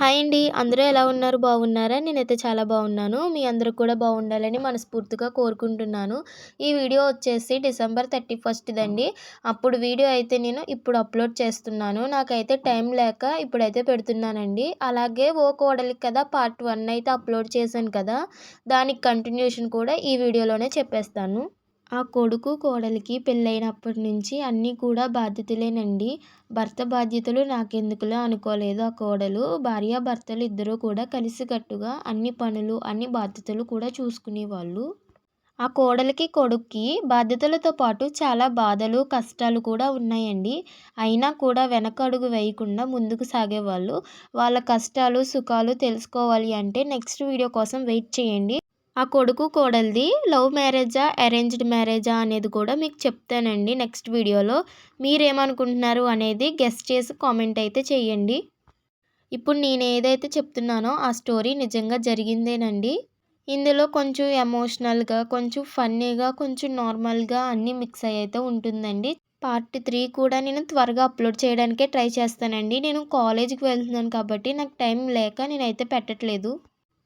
Hi అండి. అందరూ ఎలా ఉన్నారు? బాగున్నారా? నేనైతే చాలా బాగున్నాను. మీ అందరూ కూడా బాగుండాలని మనస్ఫూర్తిగా కోరుకుంటున్నాను. ఈ వీడియో వచ్చేసి డిసెంబర్ థర్టీ ఫస్ట్దండి అప్పుడు వీడియో అయితే నేను ఇప్పుడు అప్లోడ్ చేస్తున్నాను. నాకైతే టైం లేక ఇప్పుడైతే పెడుతున్నానండి. అలాగే ఓ కోడలికి కదా పార్ట్ వన్ అయితే అప్లోడ్ చేశాను కదా దానికి కంటిన్యూషన్ కూడా ఈ వీడియోలోనే చెప్పేస్తాను. ఆ కొడుకు కోడలికి పెళ్ళైనప్పటి నుంచి అన్నీ కూడా బాధ్యతలేనండి. భర్త బాధ్యతలు నాకెందుకులే అనుకోలేదు ఆ కోడలు. భార్యాభర్తలు ఇద్దరూ కూడా కలిసికట్టుగా అన్ని పనులు అన్ని బాధ్యతలు కూడా చూసుకునేవాళ్ళు. ఆ కోడలికి కొడుక్కి బాధ్యతలతో పాటు చాలా బాధలు కష్టాలు కూడా ఉన్నాయండి. అయినా కూడా వెనకడుగు వేయకుండా ముందుకు సాగేవాళ్ళు. వాళ్ళ కష్టాలు సుఖాలు తెలుసుకోవాలి అంటే నెక్స్ట్ వీడియో కోసం వెయిట్ చేయండి. ఆ కొడుకు కోడలిది లవ్ మ్యారేజా అరేంజ్డ్ మ్యారేజా అనేది కూడా మీకు చెప్తానండి నెక్స్ట్ వీడియోలో. మీరేమనుకుంటున్నారు అనేది గెస్ట్ చేసి కామెంట్ అయితే చేయండి. ఇప్పుడు నేను ఏదైతే చెప్తున్నానో ఆ స్టోరీ నిజంగా జరిగిందేనండి. ఇందులో కొంచెం ఎమోషనల్గా కొంచెం ఫన్నీగా కొంచెం నార్మల్గా అన్నీ మిక్స్ అయితే ఉంటుందండి. పార్ట్ త్రీ కూడా నేను త్వరగా అప్లోడ్ చేయడానికే ట్రై చేస్తానండి. నేను కాలేజీకి వెళ్తున్నాను కాబట్టి నాకు టైం లేక నేనైతే పెట్టట్లేదు.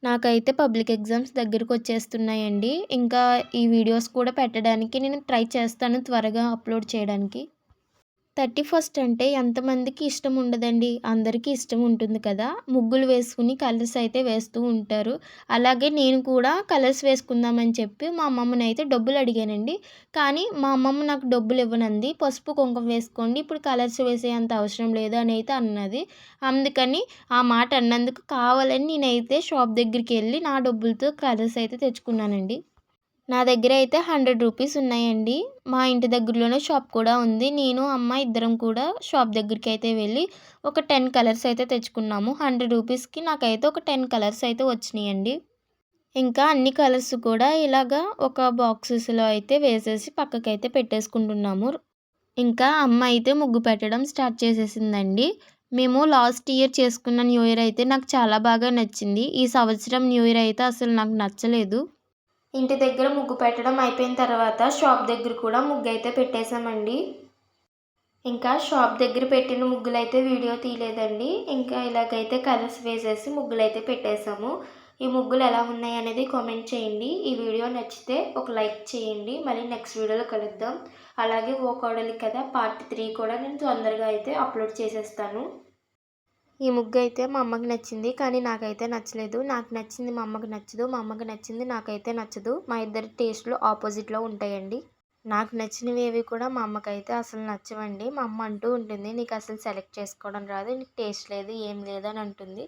నాకైతే పబ్లిక్ ఎగ్జామ్స్ దగ్గరకు వచ్చేస్తున్నాయండి ఇంకా ఈ వీడియోస్ కూడా పెట్టడానికి నేను ట్రై చేస్తాను త్వరగా అప్లోడ్ చేయడానికి. థర్టీ ఫస్ట్ అంటే ఎంతమందికి ఇష్టం ఉండదండి? అందరికీ ఇష్టం ఉంటుంది కదా? ముగ్గులు వేసుకుని కలర్స్ అయితే వేస్తూ ఉంటారు. అలాగే నేను కూడా కలర్స్ వేసుకుందామని చెప్పి మా అమ్మమ్మని అయితే డబ్బులు అడిగానండి. కానీ మా అమ్మమ్మ నాకు డబ్బులు ఇవ్వనంది. పసుపు కుంకుమ వేసుకోండి. ఇప్పుడు కలర్స్ వేసే అంత అవసరం లేదు అని అయితే అన్నది. అందుకని ఆ మాట అన్నందుకు కావాలని నేనైతే షాప్ దగ్గరికి వెళ్ళి నా డబ్బులతో కలర్స్ అయితే తెచ్చుకున్నానండి. నా దగ్గర అయితే హండ్రెడ్ రూపీస్ ఉన్నాయండి. మా ఇంటి దగ్గరలోనే షాప్ కూడా ఉంది. నేను అమ్మ ఇద్దరం కూడా షాప్ దగ్గరికి అయితే వెళ్ళి ఒక టెన్ కలర్స్ అయితే తెచ్చుకున్నాము. హండ్రెడ్ రూపీస్కి నాకైతే ఒక టెన్ కలర్స్ అయితే వచ్చినాయండి. ఇంకా అన్ని కలర్స్ కూడా ఇలాగా ఒక బాక్సెస్లో అయితే వేసేసి పక్కకైతే పెట్టేసుకుంటున్నాము. ఇంకా అమ్మ అయితే ముగ్గు పెట్టడం స్టార్ట్ చేసేసిందండి. మేము లాస్ట్ ఇయర్ చేసుకున్న న్యూ ఇయర్ అయితే నాకు చాలా బాగా నచ్చింది. ఈ సంవత్సరం న్యూ ఇయర్ అయితే అసలు నాకు నచ్చలేదు. ఇంటి దగ్గర ముగ్గు పెట్టడం అయిపోయిన తర్వాత షాప్ దగ్గర కూడా ముగ్గు అయితే పెట్టేశామండి. ఇంకా షాప్ దగ్గర పెట్టిన ముగ్గులు అయితే వీడియో తీయలేదండి. ఇంకా ఇలాగైతే కలర్స్ వేసేసి ముగ్గులు అయితే పెట్టేశాము. ఈ ముగ్గులు ఎలా ఉన్నాయి అనేది కామెంట్ చేయండి. ఈ వీడియో నచ్చితే ఒక లైక్ చేయండి. మళ్ళీ నెక్స్ట్ వీడియోలో కలుద్దాం. అలాగే ఓ కోడలి కదా పార్ట్ త్రీ కూడా నేను తొందరగా అయితే అప్లోడ్ చేసేస్తాను. ఈ ముగ్గు అయితే మా అమ్మకి నచ్చింది కానీ నాకైతే నచ్చలేదు. నాకు నచ్చింది మా అమ్మకి నచ్చదు మా అమ్మకి నచ్చింది నాకైతే నచ్చదు. మా ఇద్దరి టేస్ట్లు ఆపోజిట్లో ఉంటాయండి. నాకు నచ్చినవి ఏవి కూడా మా అమ్మకైతే అసలు నచ్చవండి. మా అమ్మ అంటూ ఉంటుంది నీకు అసలు సెలెక్ట్ చేసుకోవడం రాదు నీకు టేస్ట్ లేదు ఏం లేదు అని అంటుంది.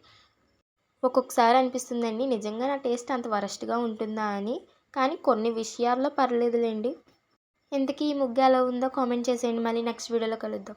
ఒక్కొక్కసారి అనిపిస్తుందండి నిజంగా నా టేస్ట్ అంత వరస్ట్గా ఉంటుందా అని. కానీ కొన్ని విషయాల్లో పర్లేదులేండి. ఇంతకీ ఈ ముగ్గు ఎలా ఉందో కామెంట్ చేసేయండి. మళ్ళీ నెక్స్ట్ వీడియోలో కలుద్దాం.